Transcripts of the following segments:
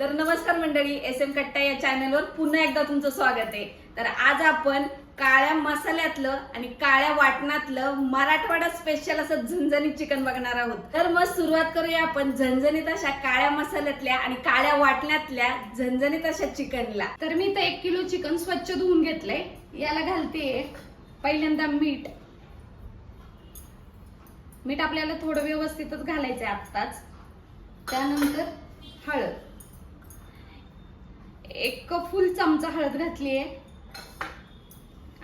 तर नमस्कार मंडळी एस एम कट्टा या चॅनलवर पुन्हा एकदा तुमचं स्वागत आहे. तर आज आपण काळ्या मसाल्यातलं आणि काळ्या वाटणातलं मराठवाडा स्पेशल असं झणझणीत चिकन बघणार आहोत. तर मग सुरुवात करूया आपण झणझणीत अशा काळ्या मसाल्यातल्या आणि काळ्या वाटण्यातल्या झणझणीत अशा चिकनला. तर मी तर एक किलो चिकन स्वच्छ धुवून घेतलंय. याला घालते पहिल्यांदा मीठ. मीठ आपल्याला थोडं व्यवस्थितच घालायचंय आत्ताच. त्यानंतर हळद. एक फुल चमचा हळद घातली आहे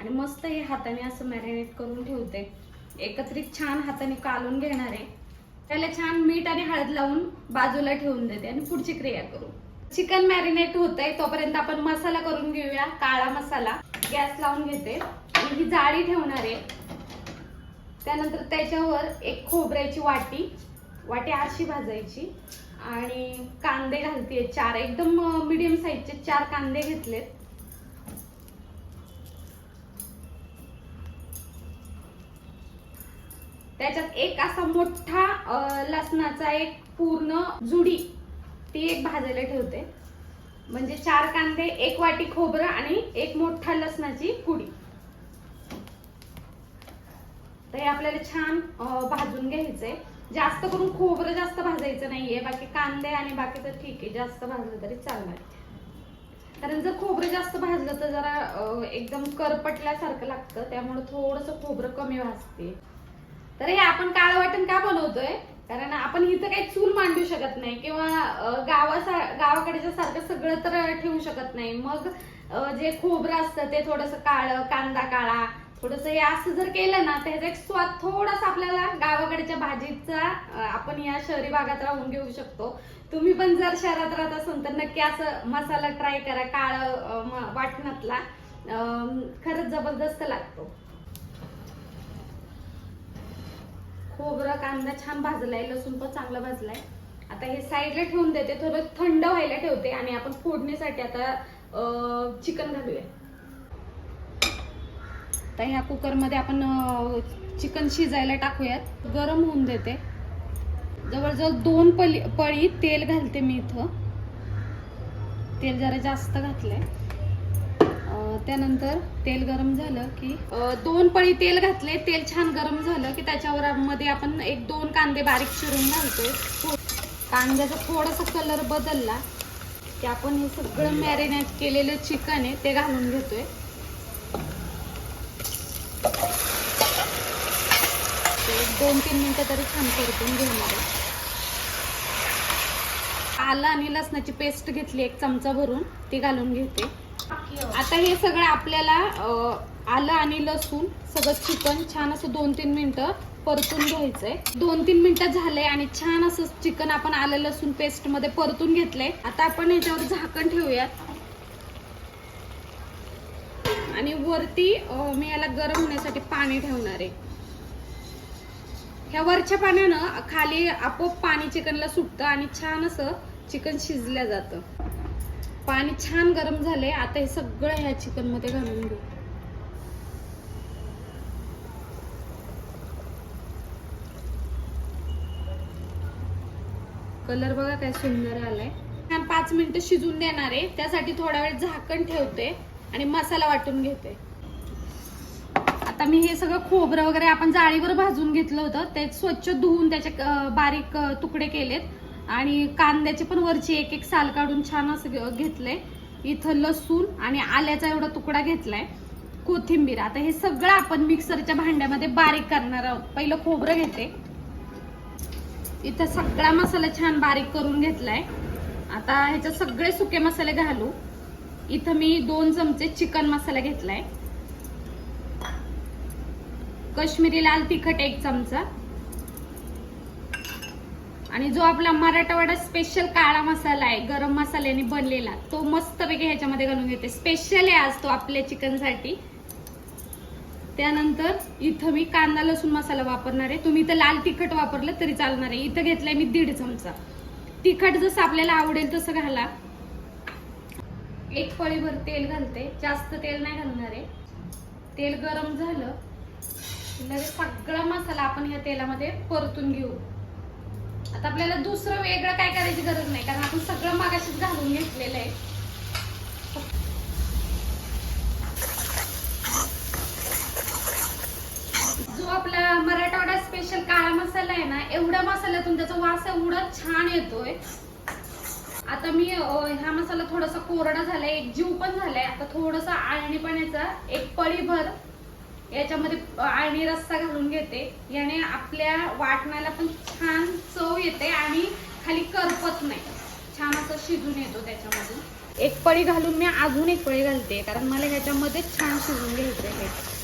आणि मस्त हे हाताने असं मॅरिनेट करून ठेवते. एकत्रित छान हाताने कालून घेणार आहे. त्याला छान मीठ आणि हळद लावून बाजूला ठेवून देते आणि पुढची क्रिया करू. चिकन मॅरिनेट होत आहे तोपर्यंत आपण मसाला करून घेऊया काळा मसाला. गॅस लावून घेते. आणि ही जाळी ठेवणार आहे. त्यानंतर त्याच्यावर एक खोबऱ्याची वाटी वाटी आरशी भाजायची. आणि कांदे घालते चार. एकदम मिडियम साईजचे चार कांदे घेतलेत. त्याच्यात एक असा मोठा लसणाचा एक पूर्ण जुडी. ती एक भाजायला ठेवते. म्हणजे चार कांदे एक वाटी खोबरं आणि एक मोठा लसणाची कुडी तर हे आपल्याला छान भाजून घ्यायचंय. जास्त करून खोबरं जास्त भाजायचं नाहीये बाकी कांदे आणि बाकीचं ठीक आहे जास्त भाजलं तरी चालणार. कारण जर खोबरं जास्त भाजलं तर जरा एकदम करपटल्यासारखं लागतं त्यामुळे थोडस खोबरं कमी भाजते. तर हे आपण काळं वाटण का बनवतोय? कारण आपण इथं काही चूल मांडू शकत नाही किंवा गावासा गावाकडच्या सारखं सगळं तर ठेवू शकत नाही. मग जे खोबरं असतं ते थोडस काळं कांदा काळा थोडस हे असं जर केलं ना तर ह्याचा एक स्वाद थोडासा आपल्याला गावाकडच्या भाजीचा आपण या शहरी भागात राहून घेऊ शकतो. तुम्ही पण जर शहरात राहत असाल तर नक्की असं मसाला ट्राय करा काळ वाटणातला. खरंच जबरदस्त लागतो. खोबरं कांदा छान भाजलाय लसूण पण चांगला भाजलाय. आता हे साईडला ठेवून देते थोडं थंड व्हायला ठेवते आणि आपण फोडणीसाठी आता चिकन घालूया. आता ह्या कुकरमध्ये आपण चिकन शिजायला टाकूयात. गरम होऊन देते. जवळजवळ दोन पली पळी तेल घालते मी इथं. तेल जरा जास्त घातलंय. आहे त्यानंतर तेल गरम झालं की दोन पळी तेल घातले. तेल छान गरम झालं की त्याच्यावर मध्ये आपण एक दोन कांदे बारीक चिरून घालतोय. कांद्याचा थोडासा कलर बदलला की आपण हे सगळं मॅरिनेट केलेलं चिकन आहे ते घालून घेतोय ते एक दोन तीन मिनटं तरी छान परतून घेणार आहे. आलं आणि लसणाची पेस्ट घेतली एक चमचा भरून ती घालून घेते. आता हे सगळं आपल्याला आलं आणि लसूण सगळं चिकन छान असं दोन तीन मिनटं परतून घ्यायचंय. दोन तीन मिनिटं झाले आणि छान असं चिकन आपण आलं लसूण पेस्टमध्ये परतून घेतलंय. आता आपण याच्यावर झाकण ठेवूयात. आणि वरती मी याला गरम होण्यासाठी पाणी ठेवणार आहे. ह्या वरच्या पाण्यानं खाली आपोआप पाणी चिकनला सुटतं आणि छान असं चिकन शिजल्या जातं. पाणी छान गरम झाले आता हे सगळं ह्या चिकनमध्ये घालून घेऊ. कलर बघा काय सुंदर आलाय. छान पाच मिनिटं शिजून देणार आहे. त्यासाठी थोडा वेळ झाकण ठेवते आणि मसाला वाटून घेते. मी हे सगळं खोबरं वगैरे आपण जाळीवर भाजून घेतलं होतं. ते स्वच्छ धुवून त्याचे बारीक तुकडे केलेत. आणि कांद्याचे पण वरची एक एक साल काढून छान असं घेतले. घेतलंय इथं लसूण आणि आल्याचा एवढा तुकडा घेतलाय. कोथिंबीर. आता हे सगळं आपण मिक्सरच्या भांड्यामध्ये बारीक करणार आहोत. पहिलं खोबरं घेते. इथं सगळा मसाला छान बारीक करून घेतलाय. आता ह्याच्यात सगळे सुके मसाले घालू. इथं मी दोन चमचे चिकन मसाला घेतलाय. कश्मीरी लाल तिखट एक चमचा. आणि जो आपला मराठवाडा स्पेशल काळा मसाला आहे गरम मसाल्याने बनलेला तो मस्तपैकी ह्याच्यामध्ये घालून घेते. स्पेशल आहे आज तो आपल्या चिकनसाठी. त्यानंतर इथं मी कांदा लसूण मसाला वापरणार आहे. तुम्ही इथं लाल तिखट वापरलं तरी चालणार आहे. इथं घेतलंय मी दीड चमचा. तिखट जसं आपल्याला आवडेल तसं घाला. एक पळीभर तेल घालते. जास्त तेल नाही घालणार आहे. तेल गरम झालं लगेच सगळा मसाला आपण ह्या तेलामध्ये परतून घेऊ. आता आपल्याला दुसरं वेगळं काय करायची गरज नाही कारण आपण सगळं मागाशीच घालून घेतलेलं आहे. जो आपला मराठवाडा स्पेशल काळा मसाला आहे ना एवढ्या मसाल्यातून त्याचा वास एवढा छान येतोय. आता मी हा मसाला थोडासा कोरडा झालाय एक जीव पण झालाय. आता थोडासा आळणी पाण्याचा एक पळीभर याच्यामध्ये आणि रस्सा घालून घेते. याने आपल्या वाटणाला पण छान चव येते आणि खाली करपत नाही. छान असं शिजून येतो त्याच्यामधून. एक पळी घालून मी अजून एक पळी घालते कारण मला ह्याच्यामध्ये छान शिजून घ्यायचं आहे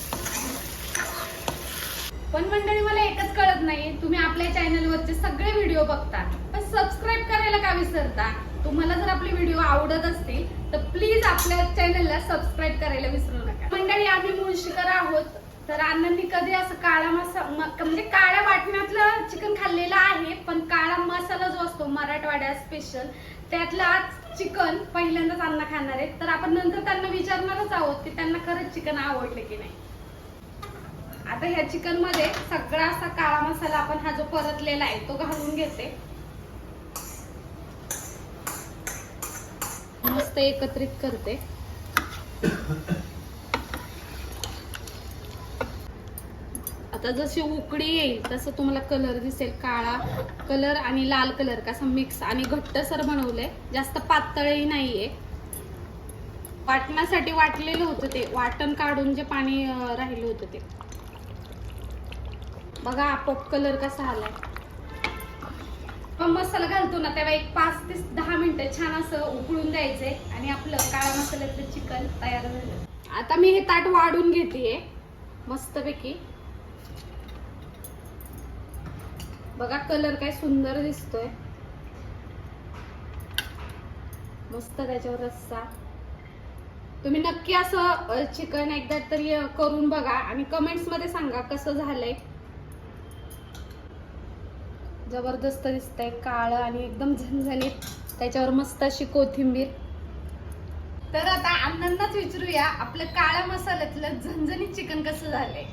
पण मंडळी मला एकच कळत नाही तुम्ही आपल्या चॅनलवरचे सगळे व्हिडिओ बघता पण सबस्क्राईब करायला का विसरता? तुम्हाला जर आपले व्हिडिओ आवडत असतील तर प्लीज आपल्या चॅनलला सबस्क्राईब करायला विसरू नका. मंडळी आम्ही मुळशीकर तर अण्णांनी कधी असं काळा मसा म्हणजे काळ्या वाटण्यातलं चिकन खाल्लेलं आहे पण काळा मसाला जो असतो मराठवाड्यात स्पेशल त्यातलं आज चिकन पहिल्यांदाच अण्णा खाणार आहेत. तर आपण नंतर त्यांना विचारणारच आहोत की त्यांना खरंच चिकन आवडले की नाही. आता ह्या चिकनमध्ये सगळा असा काळा मसाला आपण हा जो परतलेला आहे तो घालून घेते. मस्त एकत्रित करते. आता जशी उकडी येईल तसं तुम्हाला कलर दिसेल काळा. कलर आणि लाल कलर कसा मिक्स आणि घट्टसर बनवलंय. जास्त पातळही नाहीये. वाटण्यासाठी वाटलेलं होतं ते. वाटण काढून जे पाणी राहिलं होतं ते. बघा आपोआप कलर कसा आलाय. मसाला घालतो ना तेव्हा एक पाच ते दहा मिनिटं छान असं उकळून द्यायचंय. आणि आपलं काळा मसाल्याचं चिकन तयार झालं. आता मी हे ताट वाढून घेते मस्तपैकी. बघा कलर काय सुंदर दिसतोय. मस्त त्याच्यावर रस्सा. तुम्ही नक्की असं चिकन एकदा तरी करून बघा आणि कमेंट्समध्ये सांगा कसं झालंय. जबरदस्त दिसतंय काळं आणि एकदम झणझणीत त्याच्यावर मस्त अशी कोथिंबीर. तर आता अण्णांनाच विचारूया आपलं काळ्या मसाल्यातलं झणझणीत चिकन कसं झालंय.